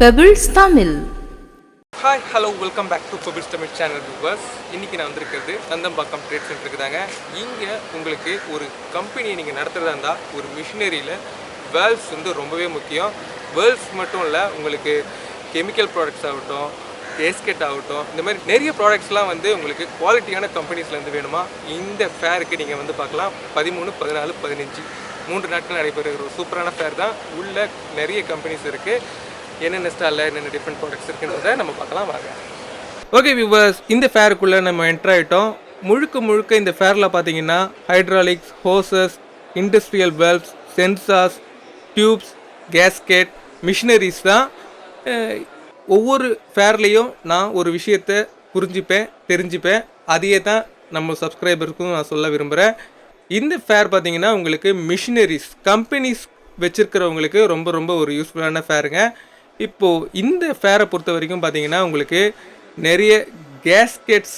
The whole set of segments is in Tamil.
Pebbles Tamil hi hello welcome back to Pebbles Tamil channel viewers இன்றைக்கி நான் வந்திருக்கிறது நந்தம்பாக்கம் ட்ரேட் சென்டருக்கு தாங்க. இங்கே உங்களுக்கு ஒரு கம்பெனியை நீங்கள் நடத்துகிறதா இருந்தால் ஒரு மிஷினரியில் வேல்ஸ் வந்து ரொம்பவே முக்கியம். வேல்ஸ் மட்டும் இல்லை உங்களுக்கு கெமிக்கல் ப்ராடக்ட்ஸ் ஆகட்டும் பேஸ்கெட் ஆகட்டும் இந்த மாதிரி நிறைய ப்ராடக்ட்ஸ்லாம் வந்து உங்களுக்கு குவாலிட்டியான கம்பெனிஸ்லேருந்து வேணுமா? இந்த ஃபேருக்கு நீங்கள் வந்து பார்க்கலாம். பதிமூணு பதினாலு பதினஞ்சு மூன்று நாட்கள் நடைபெறுகிற ஒரு சூப்பரான ஃபேர் தான். உள்ள நிறைய கம்பெனிஸ் இருக்குது என்னென்ன ஸ்டாலில் என்னென்ன டிஃப்ரெண்ட் ப்ராடக்ட்ஸ் இருக்குன்றதை நம்ம பார்க்கலாம் வாங்க. ஓகே வியூவர்ஸ் இந்த ஃபேருக்குள்ளே நம்ம என்டர் ஆகிட்டோம் முழுக்க முழுக்க இந்த ஃபேரில் பார்த்தீங்கன்னா hydraulics hoses industrial valves sensors tubes gasket machineries தான் ஒவ்வொரு ஃபேர்லேயும் நான் ஒரு விஷயத்தை புரிஞ்சுப்பேன் தெரிஞ்சுப்பேன். அதையே தான் நம்ம சப்ஸ்கிரைபருக்கும் நான் சொல்ல விரும்புகிறேன் இந்த ஃபேர் பார்த்தீங்கன்னா உங்களுக்கு மிஷினரிஸ் கம்பெனிஸ் வச்சுருக்கிறவங்களுக்கு ரொம்ப ரொம்ப ஒரு யூஸ்ஃபுல்லான ஃபேருங்க இப்போது இந்த ஃபேரை பொறுத்த வரைக்கும் பார்த்தீங்கன்னா உங்களுக்கு நிறைய கேஸ்கெட்ஸ்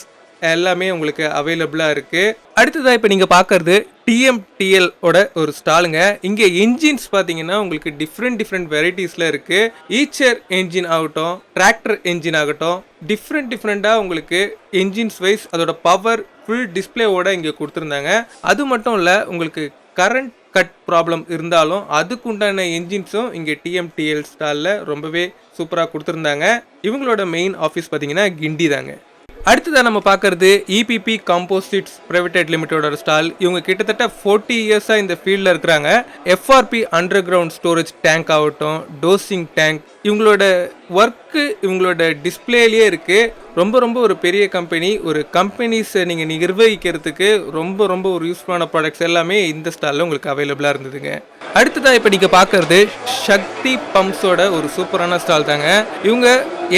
எல்லாமே உங்களுக்கு அவைலபிளாக இருக்குது அடுத்ததாக இப்போ நீங்கள் பார்க்குறது டிஎம்டிஎல் ஓட ஒரு ஸ்டாலுங்க. இங்கே என்ஜின்ஸ் பார்த்தீங்கன்னா உங்களுக்கு டிஃப்ரெண்ட் டிஃப்ரெண்ட் வெரைட்டிஸில் இருக்குது ஈச்சர் என்ஜின் ஆகட்டும் டிராக்டர் என்ஜின் ஆகட்டும் டிஃப்ரெண்ட் டிஃப்ரெண்ட்டாக உங்களுக்கு என்ஜின்ஸ் வைஸ் அதோட பவர் ஃபுல் டிஸ்பிளேவோட இங்கே கொடுத்துருந்தாங்க. அது மட்டும் இல்லை உங்களுக்கு கரண்ட் கட் ப்ராப்ளம் இருந்தாலும் அதுக்குண்டான என்ஜின்ஸும் இங்கே டிஎம்டிஎல் ஸ்டாலில் ரொம்பவே சூப்பராக கொடுத்துருந்தாங்க. இவங்களோட மெயின் ஆஃபீஸ் பார்த்தீங்கன்னா கிண்டி தாங்க அடுத்ததாக நம்ம பார்க்கறது இபிபி காம்போசிட்ஸ் பிரைவேட் லிமிட்டோட ஸ்டால் இவங்க கிட்டத்தட்ட ஃபோர்ட்டி இயர்ஸாக இந்த ஃபீல்டில் இருக்கிறாங்க. FRP underground storage tank ஆகட்டும் டோசிங் டேங்க் இவங்களோட ஒர்க்கு இவங்களோட டிஸ்பிளேலேயே இருக்குது ரொம்ப ரொம்ப ஒரு பெரிய கம்பெனி ஒரு கம்பெனிஸை நீங்கள் நிர்வகிக்கிறதுக்கு ரொம்ப ரொம்ப ஒரு யூஸ்ஃபுல்லான ப்ராடக்ட்ஸ் எல்லாமே இந்த ஸ்டாலில் உங்களுக்கு அவைலபிளாக இருந்ததுங்க. அடுத்ததாக இப்போ நீங்கள் பார்க்கறது சக்தி பம்ப்ஸோட ஒரு சூப்பரான ஸ்டால் தாங்க. இவங்க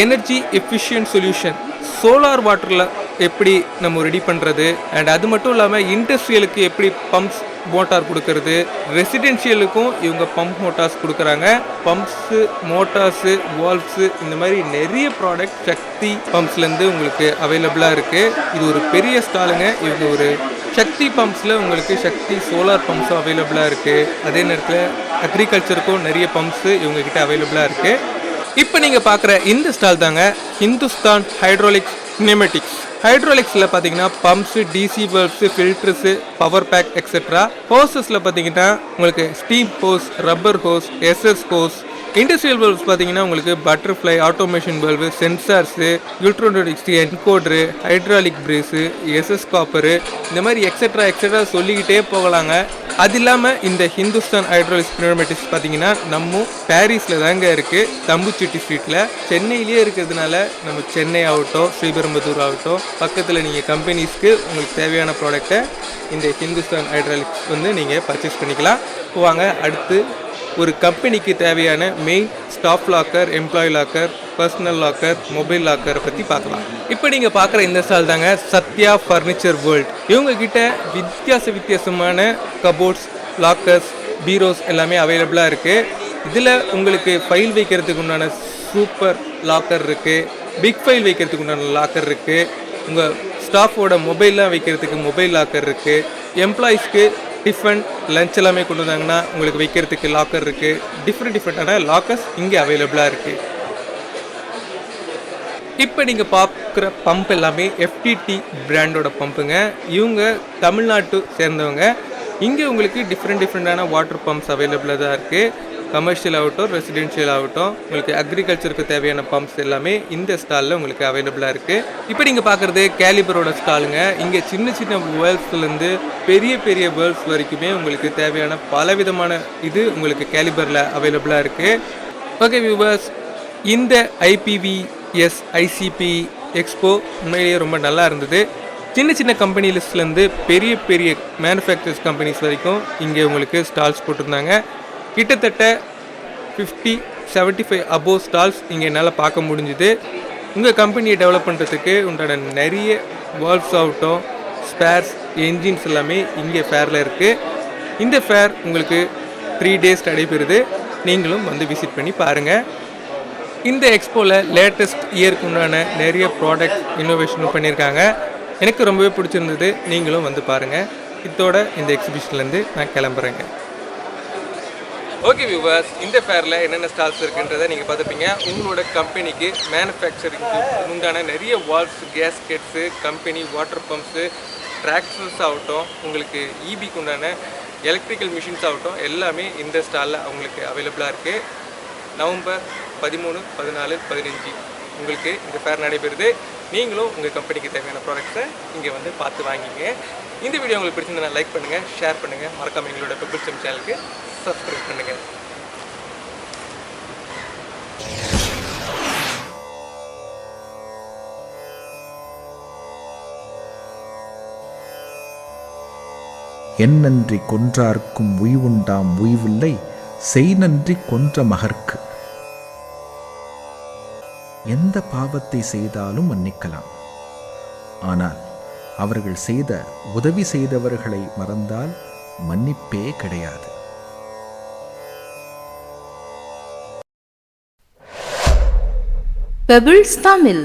எனர்ஜி எஃபிஷியன்ட் சொல்யூஷன் சோலார் வாட்டரில் எப்படி நம்ம ரெடி பண்ணுறது அண்ட் அது மட்டும் இல்லாமல் இண்டஸ்ட்ரியலுக்கு எப்படி பம்ப்ஸ் மோட்டார் கொடுக்கறது? ரெசிடென்ஷியலுக்கும் இவங்க பம்ப் மோட்டார்ஸ் கொடுக்குறாங்க. பம்ப்ஸு மோட்டார்ஸு வால்வ்ஸு இந்த மாதிரி நிறைய ப்ராடக்ட் சக்தி பம்ப்ஸ்லேருந்து உங்களுக்கு அவைலபிளாக இருக்குது இது ஒரு பெரிய ஸ்டாலுங்க இவங்க ஒரு சக்தி பம்ப்ஸில் உங்களுக்கு சக்தி சோலார் பம்ப்ஸும் அவைலபிளாக இருக்குது அதே நேரத்தில் அக்ரிகல்ச்சருக்கும் நிறைய பம்ப்ஸு இவங்கக்கிட்ட அவைலபிளாக இருக்குது இப்போ நீங்கள் பார்க்குற இந்த ஸ்டால் தாங்க ஹிந்துஸ்தான் ஹைட்ராலிக்ஸ் நியூமெட்டிக்ஸ் ஹைட்ராலிக்ஸில் பார்த்தீங்கன்னா pumps DC valves filters power pack etcetera ஹோசஸில் பார்த்தீங்கன்னா உங்களுக்கு steam hose rubber hose SS hose industrial valves பார்த்தீங்கன்னா உங்களுக்கு butterfly automation bulb sensors eutronics encoder hydraulic press SS copper இந்த மாதிரி எக்ஸட்ரா எக்ஸெட்ரா சொல்லிக்கிட்டே போகலாங்க. அது இல்லாமல் இந்த ஹிந்துஸ்தான் ஹைட்ராலிக்ஸ் நியூமெட்டிக்ஸ் பார்த்தீங்கன்னா நம்ம பாரிஸில் தாங்க இருக்குது தம்புச்சிட்டி ஸ்ட்ரீட்டில் சென்னையிலேயே இருக்கிறதுனால நம்ம சென்னை ஆகட்டும் ஸ்ரீபெரும்புதூர் ஆகட்டும் பக்கத்தில் நீங்கள் கம்பெனிஸ்க்கு உங்களுக்கு தேவையான ப்ராடக்ட்டை இந்த ஹிந்துஸ்தான் ஹைட்ராலிக்ஸ் வந்து நீங்கள் பர்ச்சேஸ் பண்ணிக்கலாம். வாங்க அடுத்து ஒரு கம்பெனிக்கு தேவையான main staff locker employee locker personal locker mobile லாக்கரை பற்றி பார்க்கலாம். இப்போ நீங்கள் பார்க்குற இந்த ஸ்டால் தாங்க சத்யா ஃபர்னிச்சர் வேர்ல்ட் இவங்கக்கிட்ட வித்தியாச வித்தியாசமான கபோர்ட்ஸ் லாக்கர்ஸ் பீரோஸ் எல்லாமே அவைலபிளாக இருக்குது இதில் உங்களுக்கு ஃபைல் வைக்கிறதுக்கு உண்டான சூப்பர் லாக்கர் இருக்குது பிக் ஃபைல் வைக்கிறதுக்கு உண்டான லாக்கர் இருக்குது உங்கள் ஸ்டாஃபோட மொபைல்லாம் வைக்கிறதுக்கு மொபைல் லாக்கர் இருக்குது எம்ப்ளாயீஸ்க்கு டிஃபன் லஞ்ச் எல்லாமே கொண்டு வந்தாங்கன்னா உங்களுக்கு வைக்கிறதுக்கு லாக்கர் இருக்குது டிஃப்ரெண்ட் டிஃப்ரெண்ட்டான லாக்கர்ஸ் இங்கே அவைலபிளாக இருக்குது இப்போ நீங்கள் பார்க்குற பம்ப் எல்லாமே எஃப்டிடி பிராண்டோட பம்புங்க இவங்க தமிழ்நாட்டு சேர்ந்தவங்க. இங்கே உங்களுக்கு டிஃப்ரெண்ட் டிஃப்ரெண்ட்டான வாட்டர் பம்ப்ஸ் அவைலபிளாக தான் இருக்குது கமர்ஷியல் ஆகட்டும் ரெசிடென்ஷியல் ஆகட்டும் உங்களுக்கு அக்ரிகல்ச்சருக்கு தேவையான பம்ப்ஸ் எல்லாமே இந்த ஸ்டாலில் உங்களுக்கு அவைலபிளாக இருக்குது இப்போ நீங்கள் பார்க்குறது கேலிபரோட ஸ்டாலுங்க இங்கே சின்ன சின்ன வேர்ல்ஸ்லேருந்து பெரிய பெரிய வேர்ல்ஸ் வரைக்குமே உங்களுக்கு தேவையான பலவிதமான இது உங்களுக்கு கேலிபரில் அவைலபிளாக இருக்குது ஓகே வியூவர்ஸ் இந்த ஐபிவிஎஸ் ஐசிபி எக்ஸ்போ உண்மையிலேயே ரொம்ப நல்லா இருந்தது. சின்ன சின்ன கம்பெனி லிஸ்ட்லேருந்து பெரிய பெரிய மேனுஃபேக்சர்ஸ் கம்பெனிஸ் வரைக்கும் இங்கே உங்களுக்கு ஸ்டால்ஸ் போட்டிருந்தாங்க. கிட்டத்தட்ட ஃபிஃப்டி 75 ஃபைவ் அபோவ் ஸ்டால்ஸ் இங்கே என்னால் பார்க்க முடிஞ்சுது. உங்கள் கம்பெனியை டெவலப் பண்ணுறதுக்கு உண்டான நிறைய வால்வ்ஸ் ஆகட்டும் ஸ்பேர்ஸ் என்ஜின்ஸ் எல்லாமே இங்கே ஃபேரில் இருக்குது இந்த ஃபேர் உங்களுக்கு த்ரீ டேஸ் நடைபெறுது. நீங்களும் வந்து விசிட் பண்ணி பாருங்கள் இந்த எக்ஸ்போவில் லேட்டஸ்ட் இயருக்கு உண்டான நிறைய ப்ராடக்ட் இன்னோவேஷனும் பண்ணியிருக்காங்க எனக்கு ரொம்பவே பிடிச்சிருந்தது. நீங்களும் வந்து பாருங்கள் இதோட இந்த எக்ஸிபிஷன்லேருந்து நான் கிளம்புறேங்க. ஓகே வியூவர்ஸ் இந்த ஃபேரில் என்னென்ன ஸ்டால்ஸ் இருக்குன்றதை நீங்கள் பார்த்துப்பீங்க. உங்களோட கம்பெனிக்கு மேனுஃபேக்சரிங்க்கு உண்டான நிறைய valves gaskets company water pumps ட்ராக்ஸஸ் ஆகட்டும் உங்களுக்கு ஈபிக்கு உண்டான எலக்ட்ரிக்கல் மிஷின்ஸ் ஆகட்டும் எல்லாமே இந்த ஸ்டாலில் அவங்களுக்கு அவைலபிளாக இருக்குது நவம்பர் பதிமூணு பதினாலு பதினஞ்சு உங்களுக்கு இந்த ஃபேர் நடைபெறுது. நீங்களும் உங்கள் கம்பெனிக்கு தேவையான ப்ராடக்ட்ஸை இங்கே வந்து பார்த்து வாங்கிங்க. இந்த வீடியோ உங்களுக்கு பிடிச்சிருந்தா லைக் பண்ணுங்கள் ஷேர் பண்ணுங்கள் மறக்காமல் எங்களோட பெபிள் சேனலுக்கு சப்ஸ்கிரைப் பண்ணுங்கள் என்னன்றி கொன்றார்க்கும் உய்வுண்டாம் உய்வில்லை செய் நன்றி கொன்ற மகர்க்கு எந்த பாவத்தை செய்தாலும் மன்னிக்கலாம். ஆனால் அவர்கள் செய்த உதவி செய்தவர்களை மறந்தால் மன்னிப்பே கிடையாது. பெபிள்ஸ் தமிழ்.